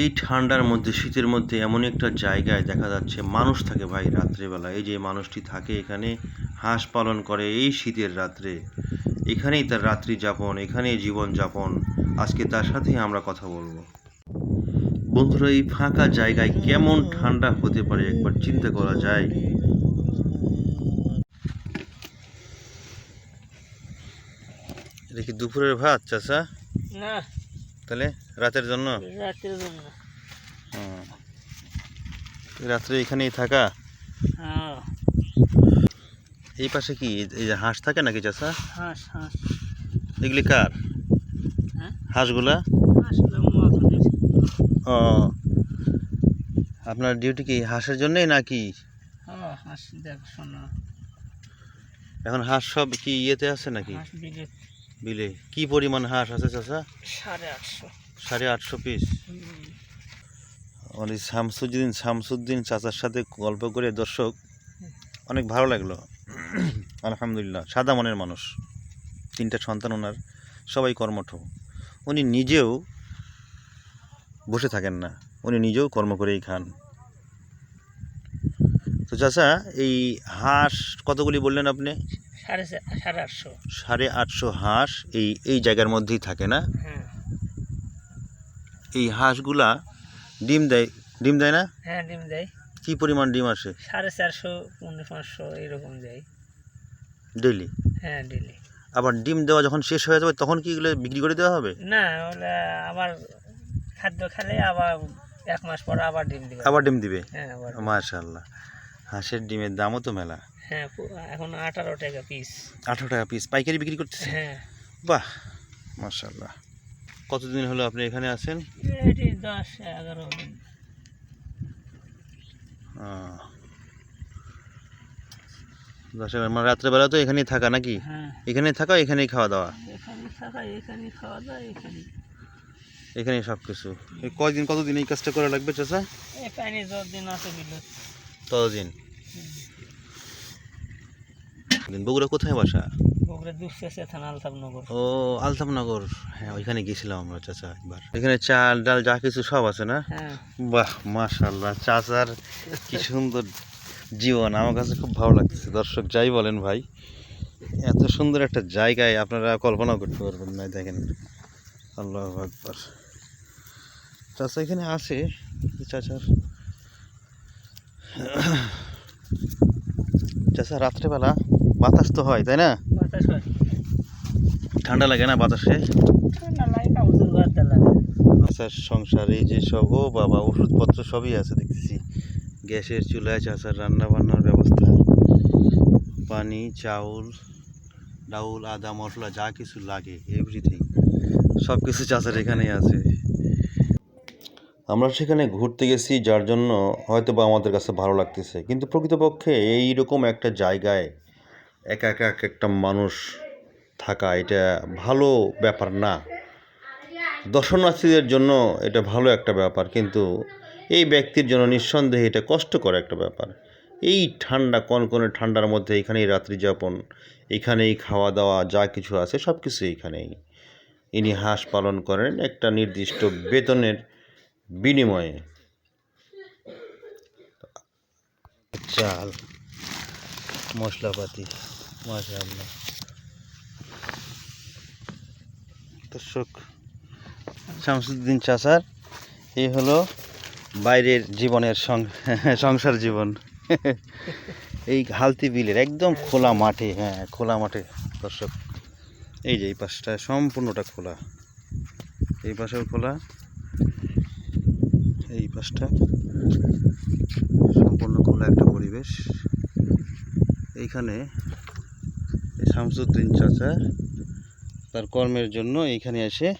এই ঠান্ডার মধ্যে, শীতের মধ্যে এমন একটা জায়গায় দেখা যাচ্ছে মানুষ থাকে ভাই রাত্রেবেলা। এই যে মানুষটি থাকে এখানে, হাঁস পালন করে এই শীতের রাত্রে। এখানেই তার রাত্রি যাপন এখানেই জীবন যাপন আজকে তার সাথেই আমরা কথা বলব। বন্ধুরা, এই ফাঁকা জায়গায় কেমন ঠান্ডা হতে পারে একবার চিন্তা করা যায়। দেখি দুপুরের ভাত, চাচা? না। তাহলে রাতের জন্য? রাতের জন্য। রাত্রে এখানেই থাকা? হ্যাঁ। এই পাশে কি? এই যে হাঁস থাকে নাকি চাচা? হাঁস হাঁস। এগুলি কার? হ্যাঁ? হাঁসগুলা? ও। আপনার ডিউটি কি হাঁসের জন্যই নাকি? হ্যাঁ এখন হাঁস সব কি ইয়েতে আছে নাকি? হাঁস বিলে। কি পরিমাণ হাঁস আছে চাচা? সাড়ে আটশো। সাড়ে আটশো পিস। ওই শামসুদ্দিন শামসুদ্দিন চাচার সাথে গল্প করে দর্শক অনেক ভালো লাগল। আলহামদুলিল্লাহ সাদা মনের মানুষ। তিনটা সন্তান ওনার সবাই কর্মঠ। উনি নিজেও বসে থাকেন না উনি নিজেও কর্ম করেই খান। তো চাচা এই হাঁস কতগুলি বললেন আপনি? সাড়ে সাড়ে আটশো। সাড়ে আটশো হাঁস এই এই জায়গার মধ্যেই থাকে না? হ্যাঁ। এই হাঁসগুলা ডিম দেয় ডিম দেয় না? হ্যাঁ ডিম দেয়। কি পরিমাণ ডিম আসে? সাড়ে চারশো পনেরো পাঁচশো এরকম দেয়। ডেইলি? হ্যাঁ ডেলি আবার ডিম দেওয়া যখন শেষ হয়ে যাবে তখন কি এগুলো বিক্রি করে দেওয়া হবে? না ওরা আবার খাদ্য খেলে আবার এক মাস পর আবার ডিম দিবে। আবার ডিম দিবে? হ্যাঁ আবার। মাশাল্লাহ হাঁসের ডিমের দামও তো মেলা। হ্যাঁ এখন আঠারো টাকা পিস আঠারো টাকা পিস পাইকারি বিক্রি করতেছে হ্যাঁ। বাহ মাশাল্লাহ কতদিন হলো আপনি এখানে আছেন? এটি দশ এগারো দিন। আহ। দশ এগারো মানে রাত্রেবেলা তো এখানেই থাকা নাকি? হ্যাঁ। এখানেই থাকা এখানেই খাওয়া দাওয়া? এখানে থাকা এখানে খাওয়া দাওয়া এখানে এখানেই সব কিছু এই কয়দিন কতদিন এই কাজটা করা লাগবে চাচা? এখানে যতদিন আছে দিল ততদিন? দিন বগুড়া কোথায় বাসা? বগুড়া থানা ও আলতামনগর হ্যাঁ ওইখানে গেছিলাম আমরা চাচা একবার। এখানে চাল ডাল যা কিছু সব আছে না? হ্যাঁ। বাহ মাশাল্লাহ চাচার কি সুন্দর জীবন। আমার কাছে খুব ভালো লাগতেছে। দর্শক যাই বলেন ভাই এত সুন্দর একটা জায়গায় আপনারা কল্পনা করতে পারবেন না দেখেন। আল্লাহ আকবার। চাচা এখানে আসে চাচার। চাচা রাত্রেবেলা বাতাস তো হয় তাই না? ঠান্ডা লাগে না বাতাসে? লাগে চাচার সংসার এই যে সব ও বাবা ওষুধপত্র সবই আছে দেখতেছি। গ্যাসের চুলায় চাচার রান্না বান্নার ব্যবস্থা। পানি চাউল ডাউল আদা মশলা যা কিছু লাগে এভরিথিং সব কিছু চাচার এখানেই আছে। আমরা সেখানে ঘুরতে গেছি, যার জন্য হয়তো বা আমাদের কাছে ভালো লাগতেছে। কিন্তু প্রকৃতপক্ষে এইরকম একটা জায়গায় একা একা এক একটা মানুষ থাকা, এটা ভালো ব্যাপার না। দর্শনার্থীদের জন্য এটা ভালো একটা ব্যাপার, কিন্তু এই ব্যক্তির জন্য নিঃসন্দেহে এটা কষ্টকর একটা ব্যাপার। এই ঠান্ডা, কনকনে ঠান্ডার মধ্যে এখানেই রাত্রি যাপন, এখানেই খাওয়া দাওয়া, যা কিছু আছে সব কিছু এখানেই। ইনি হাঁস পালন করেন, একটা নির্দিষ্ট বেতনের বিনিময়ে। চাল, মশলাপাতি, মাশাআল্লাহ। দর্শক, শামসুদ্দিন চাচার, এই হলো বাইরের জীবনের সংসার জীবন। এই হালতি বিলের একদম খোলা মাঠে হ্যাঁ খোলা মাঠে, দর্শক। এই যে এই পাশটা সম্পূর্ণটা খোলা। এই পাশেও খোলা। এই পাশটা। সম্পূর্ণ খোলা একটা পরিবেশ। এইখানে এই শামসুদ্দিন চাচা তার কর্মের জন্য এইখানে এসে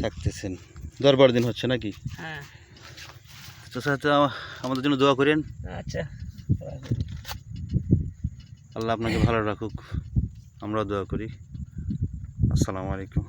থাকতেছেন। দরবার দিন হচ্ছে নাকি? হ্যাঁ। চাচা তো আমা- আমাদের জন্য দোয়া করেন। আচ্ছা। আল্লাহ আপনাকে ভালো রাখুক। আমরাও দোয়া করি। আসসালামু আলাইকুম।